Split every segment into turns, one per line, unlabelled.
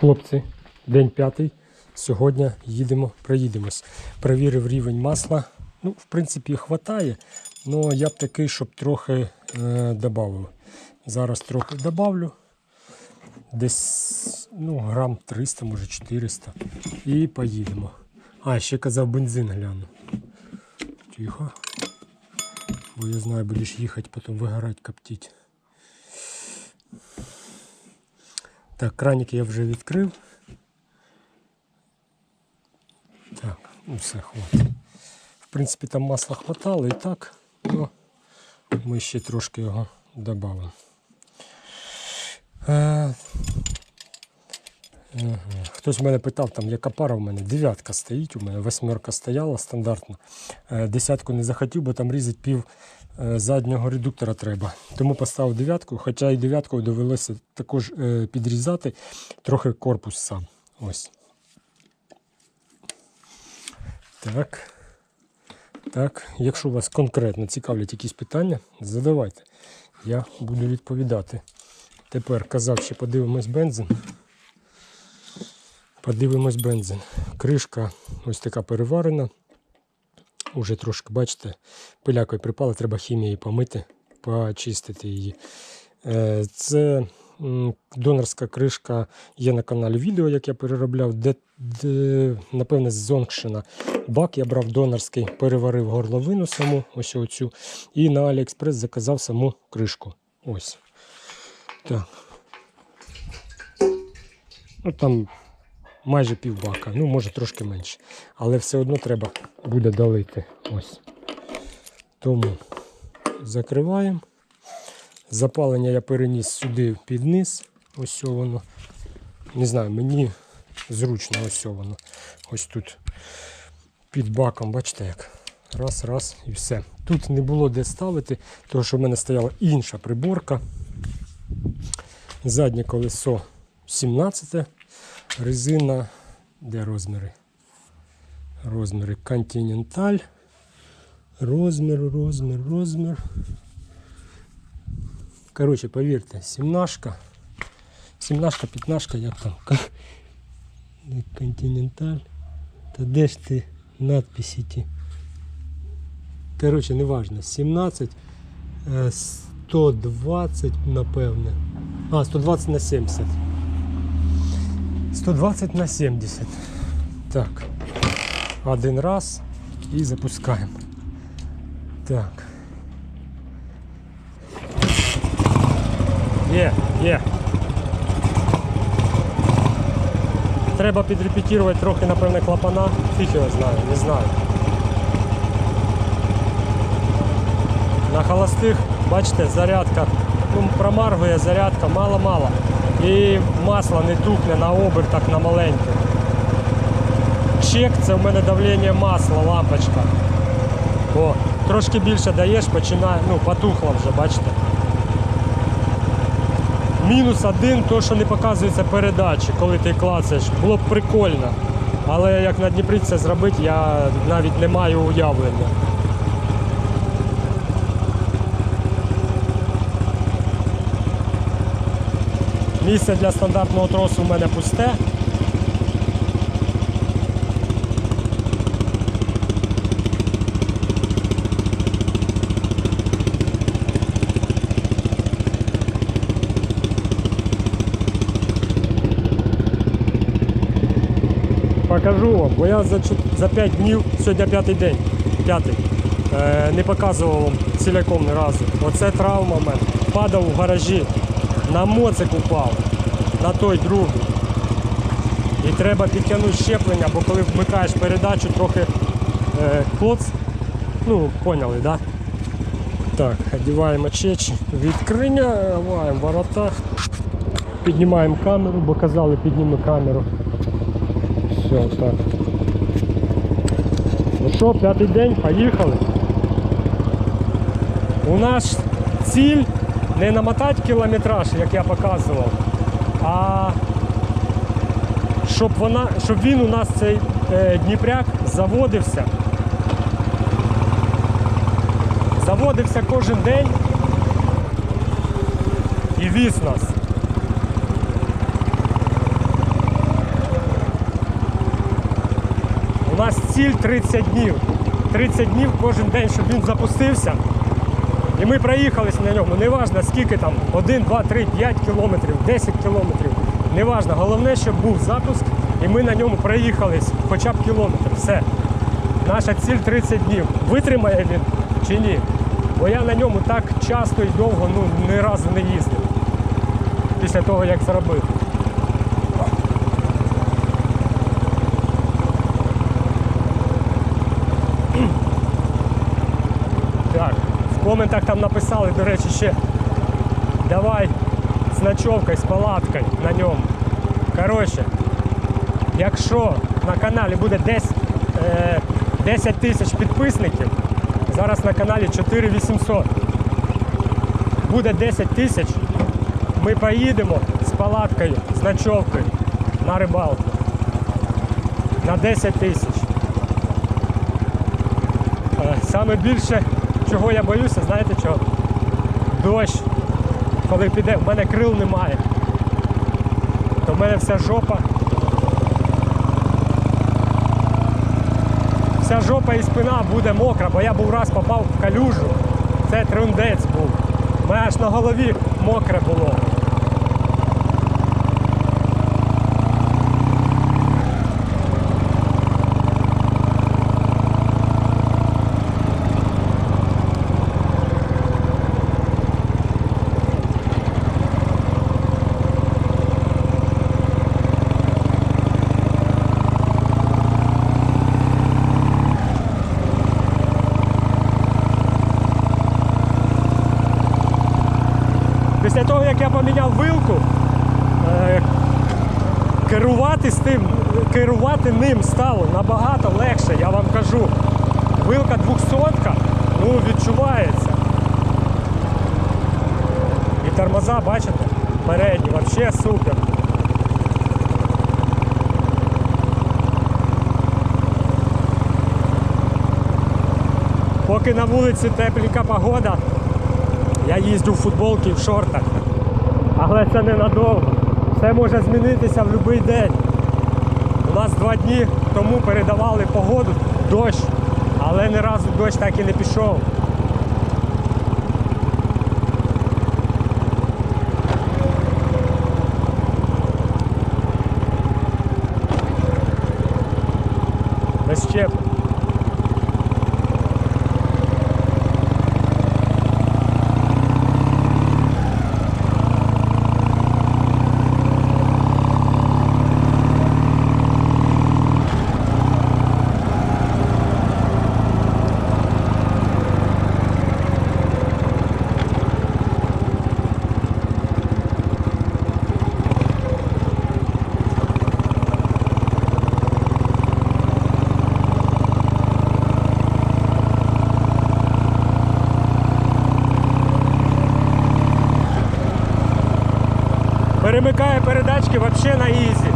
Хлопці, день п'ятий. Сьогодні їдемо, проїдемось. Провірив рівень масла. Ну, в принципі, хватає, але я б такий, щоб трохи е, додав. Зараз трохи добавлю. Десь ну, грам 300, може 400. І поїдемо. А, ще казав бензин гляну. Тихо. Бо я знаю, будеш їхати, потім вигорати, коптіть. Так, краник я вже відкрив. Так, ну все, хватить. В принципі, там масла хватало і так, але ми ще трошки його додамо. Хтось мене питав, там яка пара в мене. Дев'ятка стоїть у мене, восьмерка стояла стандартно. Е, Десятку не захотів, бо там різати пів е, заднього редуктора треба. Тому поставив дев'ятку, хоча і дев'ятку довелося також е, підрізати трохи корпус сам. Ось. Так. Так, якщо вас конкретно цікавлять якісь питання, задавайте. Я буду відповідати. Тепер казав, ще подивимось бензин. Подивимось бензин. Кришка ось така переварена. Уже трошки, бачите, пилякою припала, треба хімією помити, почистити її. Е, Це донорська кришка є на каналі відео, як я переробляв, де, де напевне, з. Бак я брав донорський, переварив горловину саму, ось оцю, і на Аліекспрес заказав саму кришку. Ось. Так. Ну, там майже півбака, ну може трошки менше. Але все одно треба буде долити. Ось. Тому закриваємо. Запалення я переніс сюди під низ. Ось воно. Не знаю, мені зручно ось воно. Ось тут під баком, бачите як. Раз, раз і все. Тут не було де ставити, тому що в мене стояла інша приборка. Заднє колесо 17 резина, де розміри? Розміри Continental. Розмір, розмір, розмір. Коротше, повірте, сімнашка. Сімнашка, п'ятнашка, як там. Continental. Та де ж ти надписи ті? Коротше, неважно. 17, е, 120, напевне. А, 120 на 70. 120 на 70. Так. Один раз і запускаємо. Так. Є, є. Треба підрепетувати трохи, напевне, клапана. Фіг його знаю, не знаю. На холостих, бачите, зарядка ну, промаргує зарядка мало-мало. І масло не тухне на обертах на маленьких. Чек це в мене давлення масла, лампочка. О, трошки більше даєш, починає, ну, потухло вже, бачите. Мінус один, то що не показується передачі, коли ти клацаєш. Було б прикольно. Але як на Дніпрі це зробити, я навіть не маю уявлення. Місце для стандартного тросу у мене пусте. Покажу вам, бо я за, за 5 днів, сьогодні п'ятий день, п'ятий, е, не показував вам ціляком ні разу. Оце травма в мене. Падав в гаражі, на моцик упав, на той другий. І треба підтягнути щеплення, бо коли вмикаєш передачу, трохи е, клоц. Ну, поняли, так? Да? Так, одіваємо чечі, відкриваємо ворота, піднімаємо камеру, бо казали, підніми камеру. Все, так. Ну що, п'ятий день, поїхали. У нас ціль не намотати кілометраж, як я показував, а щоб, вона, щоб він у нас цей е, Дніпряк заводився. Заводився кожен день і віз нас. У нас ціль 30 днів. 30 днів кожен день, щоб він запустився. І ми проїхались на ньому. Неважно скільки там, 1, 2, 3, 5 кілометрів, 10 кілометрів. Неважно. Головне, щоб був запуск, і ми на ньому проїхались хоча б кілометр. Все. Наша ціль 30 днів. Витримає він чи ні? Бо я на ньому так часто і довго ну, ні разу не їздив. Після того, як зробив. Так, в коментах там написали, до речі, ще давай з ночовкою, з палаткою на ньому. Коротше, якщо на каналі буде десь е, 10 тисяч підписників, зараз на каналі 4800. Буде 10 тисяч, ми поїдемо з палаткою, з ночовкою на рибалку. На 10 тисяч. Е, Саме більше, чого я боюся, знаєте чого? Дощ. Коли піде, в мене крил немає. То в мене вся жопа. Вся жопа і спина буде мокра, бо я був раз попав в калюжу. Це трундець був. У мене аж на голові мокре було. Після того, як я поміняв вилку, е, керувати з тим, керувати ним стало набагато легше, я вам кажу. Вилка 200 ну, відчувається. І тормоза, бачите, передні, взагалі супер. Поки на вулиці тепленька погода, я їздю в футболці, в шортах. Але це ненадовго. Все може змінитися в будь-який день. У нас два дні тому передавали погоду, дощ, але ні разу дощ так і не пішов. Без щепу. Передачки взагалі на ізі.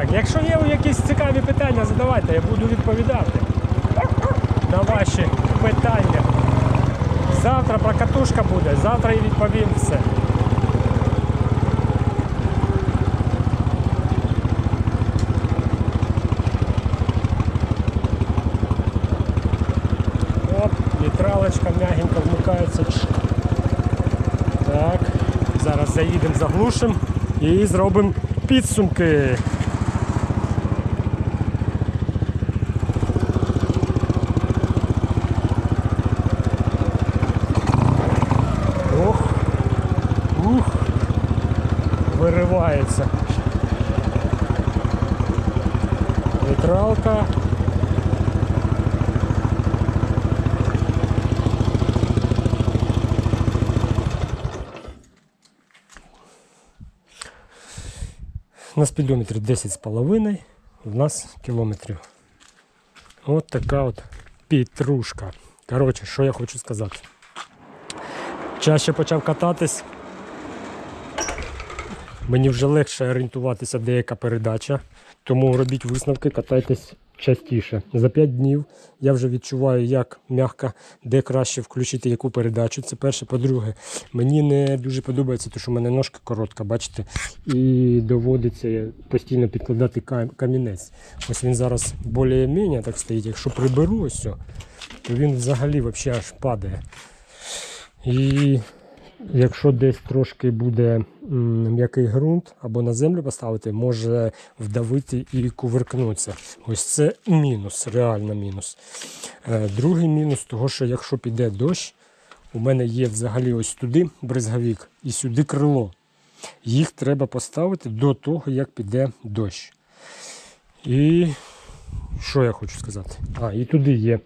Так, якщо є якісь цікаві питання, задавайте, я буду відповідати на ваші питання. Завтра прокатушка буде, завтра і відповім все. Оп, нейтралочка м'ягенько вмикається. Так, зараз заїдемо, заглушимо і зробимо підсумки. Виривається. Нейтралка. На спідометрі 10,5, у нас кілометрів. От така от петрушка. Коротше, що я хочу сказати. Чаще почав кататись. Мені вже легше орієнтуватися, де яка передача. Тому робіть висновки, катайтесь частіше. За 5 днів я вже відчуваю, як м'яко, де краще включити яку передачу. Це перше. По-друге, мені не дуже подобається, те, що в мене ножка коротка, бачите, і доводиться постійно підкладати камінець. Ось він зараз більш-менш так стоїть. Якщо приберу ось, то він взагалі вообще аж падає. І якщо десь трошки буде м'який ґрунт або на землю поставити, може вдавити і кувиркнутися. Ось це мінус, реально мінус. Е, Другий мінус того, що якщо піде дощ, у мене є взагалі ось туди бризговік і сюди крило. Їх треба поставити до того, як піде дощ. І що я хочу сказати? А, і туди є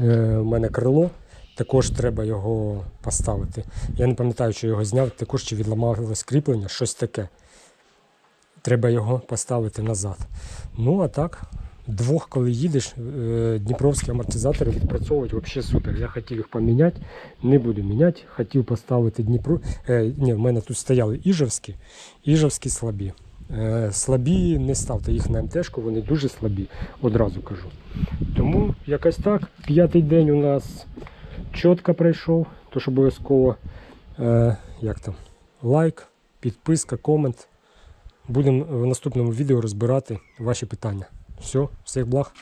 е, у мене крило. Також треба його поставити. Я не пам'ятаю, чи його зняв, також чи відламалось кріплення, щось таке. Треба його поставити назад. Ну, а так, двох, коли їдеш, е, дніпровські амортизатори відпрацьовують взагалі супер. Я хотів їх поміняти, не буду міняти. Хотів поставити Дніпро. Е, ні, в мене тут стояли іжевські, іжевські слабі. Е, слабі не ставте їх на МТшку, вони дуже слабі, одразу кажу. Тому якось так. П'ятий день у нас чітко пройшов, тож обов'язково е, як там, лайк, підписка, комент. Будемо в наступному відео розбирати ваші питання. Все, всіх благ.